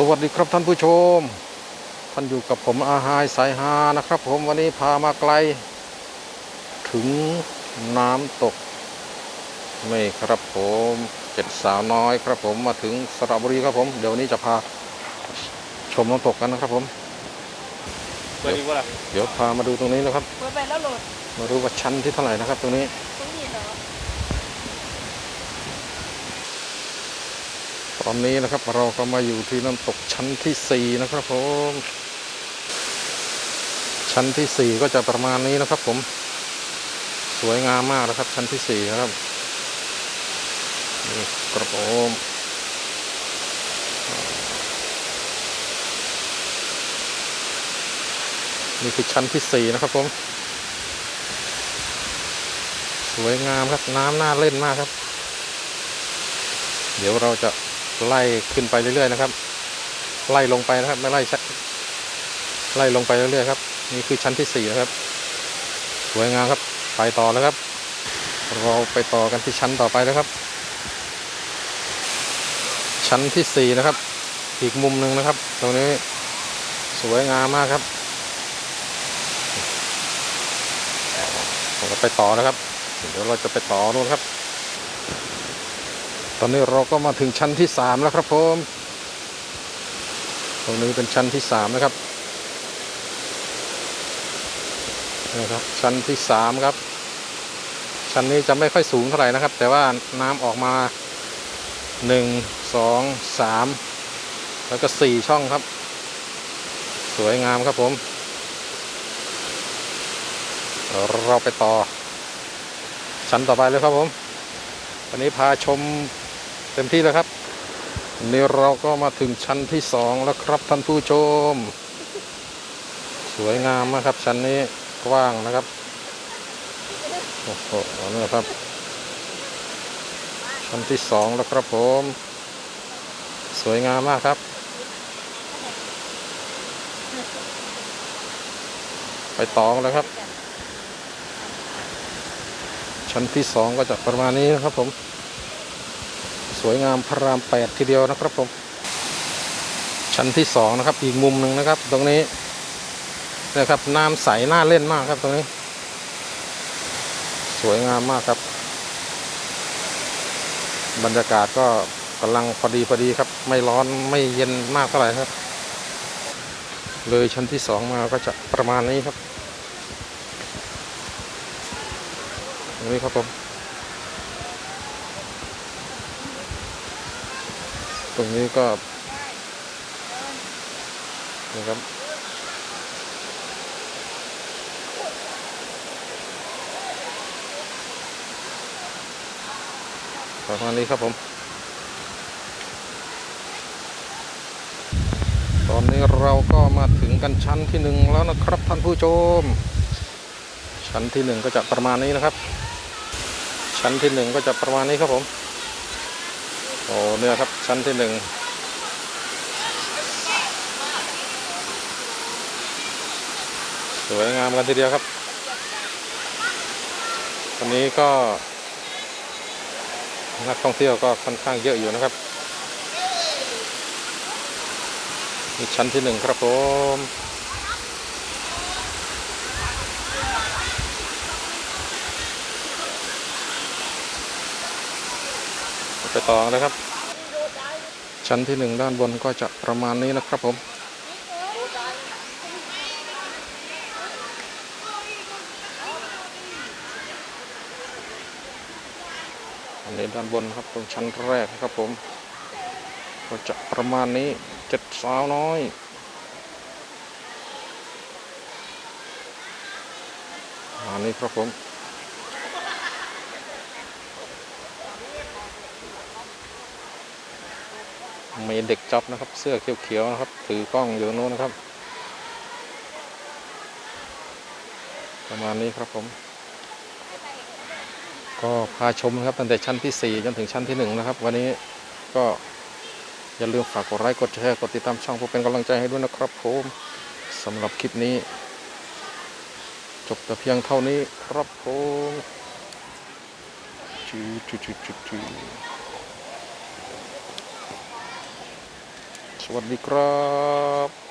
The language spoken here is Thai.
สวัสดีครับท่านผู้ชม ท่านอยู่กับผมอาหายสายฮานะครับผมวันนี้พามาไกล ถึงน้ำตกไม่ครับผมเจ็ดสาวน้อยครับผมมาถึงสระบุรีครับผม เดี๋ยววันนี้จะพาชมน้ำตกกันนะครับผมเปิดดีกว่าล่ะเดี๋ยวพามาดูตรงนี้นะครับ เปิดไปแล้วโหลดมาดูว่าชั้นที่เท่าไหร่นะครับ ตรงนี้ตรงนี้เหร อตอนนี้นะครับเราก็มาอยู่ที่น้ำตกชั้นที่สี่นะครับผมชั้นที่สี่ก็จะประมาณนี้นะครับ ผม สวยงามมากนะครับ ชั้นที่สี่นะครับนี่กระโปรงนี่คือชั้นที่สี่นะครับผม สวยงามครับน้ำน่าเล่นมากครับ เดี๋ยวเราจะ ไล่ขึ้นไปเรื่อยๆนะครับ ไล่ลงไปนะครับไม่ไล่ชัดไล่ลงไปเรื่อยๆครับนี่คือชั้นที่สี่นะครับ สวยงามครับไปต่อแล้วครับ เราไปต่อกันที่ชั้นต่อไปแล้วครับ ชั้นที่สี่นะครับ อีกมุมหนึ่งนะครับ ตรงนี้สวยงามมากครับเราไปต่อนะครับ เดี๋ยวเราจะไปต่อนู่นครับ ตอนนี้เราก็มาถึงชั้นที่สามแล้วครับผม ตรงนี้เป็นชั้นที่สามนะครับนี่ครับ ชั้นที่สามครับ ชั้นนี้จะไม่ค่อยสูงเท่าไหร่นะครับ แต่ว่าน้ำออกมาหนึ่งสองสามแล้วก็สี่ช่องครับ สวยงามครับผม เราไปต่อ ชั้นต่อไปเลยครับผมวันนี้พาชม ต็มที่แล้วครับนี่เราก็มาถึงชั้นที่สองแล้วครับท่านผู้ชม สวยงามมากครับ ชั้นนี้กว้างนะครับโอ้โหนี่ครับ ชั้นที่สองแล้วครับผม สวยงามมากครับ ไปต่อกันเลยครับ ชั้นที่สองก็จะประมาณนี้นะครับผม สวยงามพระรามแปดทีเดียวนะครับผม ชั้นที่สองนะครับ อีกมุมหนึ่งนะครับ ตรงนี้นะครับน้ำใสน่าเล่นมากครับตรงนี้ สวยงามมากครับ บรรยากาศก็กำลังพอดีพอดีครับ ไม่ร้อนไม่เย็นมากเท่าไหร่ครับ เลยชั้นที่สองมาก็จะประมาณนี้ครับนี้ครับผม ตรงนี้ก็นะครับประมาณนี้ครับผม ตอนนี้เราก็มาถึงกันชั้นที่หนึ่งแล้วนะครับท่านผู้ชม ชั้นที่หนึ่งก็จะประมาณนี้นะครับ ชั้นที่หนึ่งก็จะประมาณนี้ครับผม โอ้เนี่ยครับชั้นที่หนึ่งสวยงามกันทีเดียวครับวันนี้ก็ นักท่องเที่ยวก็ค่อนข้างเยอะอยู่นะครับนี่ชั้นที่หนึ่งครับผม ไปต่อเลยครับ ชั้นที่หนึ่งด้านบนก็จะประมาณนี้นะครับผมอันนี้ด้านบนครับตรงชั้นแรกครับผม ก็จะประมาณนี้เจ็ดสาวน้อยอันนี้ครับผม มีเด็กจ็อบนะครับ เสื้อเขียวๆนะครับ ถือกล้องอยู่ตรงโน้นนะครับ ประมาณนี้ครับผม ก็พาชมครับตั้งแต่ชั้นที่ 4 จนถึงชั้นที่ 1 นะครับ วันนี้ก็อย่าลืมฝากกดไลค์กดแชร์กดติดตามช่องเพื่อเป็นกำลังใจให้ด้วยนะครับผมสำหรับคลิปนี้ จบแต่เพียงเท่านี้ครับผมจูจูจูจูจู สวัสดีครับ